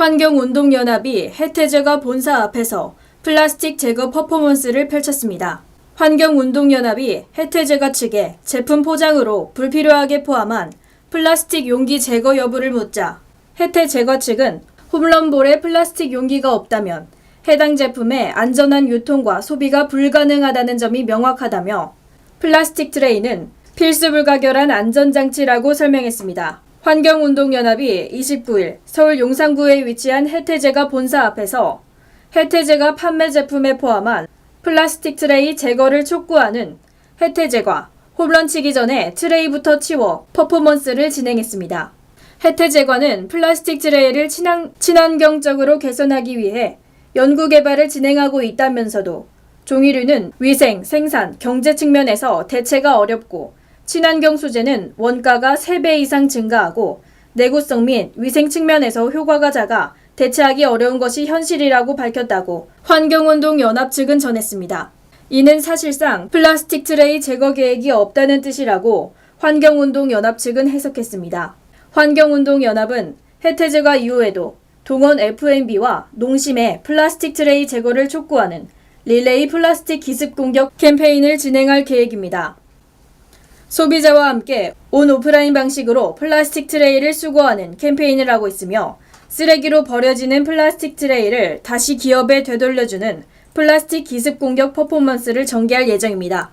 환경운동연합이 해태제가 본사 앞에서 플라스틱 제거 퍼포먼스를 펼쳤습니다. 환경운동연합이 해태제가 측에 제품 포장으로 불필요하게 포함한 플라스틱 용기 제거 여부를 묻자 해태제과 측은 홈런볼에 플라스틱 용기가 없다면 해당 제품의 안전한 유통과 소비가 불가능하다는 점이 명확하다며 플라스틱 트레이는 필수 불가결한 안전장치라고 설명했습니다. 환경운동연합이 29일 서울 용산구에 위치한 해태제가 본사 앞에서 해태제가 판매 제품에 포함한 플라스틱 트레이 제거를 촉구하는 해태제과 홈런 치기 전에 트레이부터 치워 퍼포먼스를 진행했습니다. 해태제과는 플라스틱 트레이를 친환, 친환경적으로 개선하기 위해 연구 개발을 진행하고 있다면서도 종이류는 위생, 생산, 경제 측면에서 대체가 어렵고 친환경 소재는 원가가 3배 이상 증가하고 내구성 및 위생 측면에서 효과가 작아 대체하기 어려운 것이 현실이라고 밝혔다고 환경운동연합 측은 전했습니다. 이는 사실상 플라스틱 트레이 제거 계획이 없다는 뜻이라고 환경운동연합 측은 해석했습니다. 환경운동연합은 해태제가 이후에도 동원 FMB와 농심의 플라스틱 트레이 제거를 촉구하는 릴레이 플라스틱 기습 공격 캠페인을 진행할 계획입니다. 소비자와 함께 온 오프라인 방식으로 플라스틱 트레이를 수거하는 캠페인을 하고 있으며 쓰레기로 버려지는 플라스틱 트레이를 다시 기업에 되돌려주는 플라스틱 기습 공격 퍼포먼스를 전개할 예정입니다.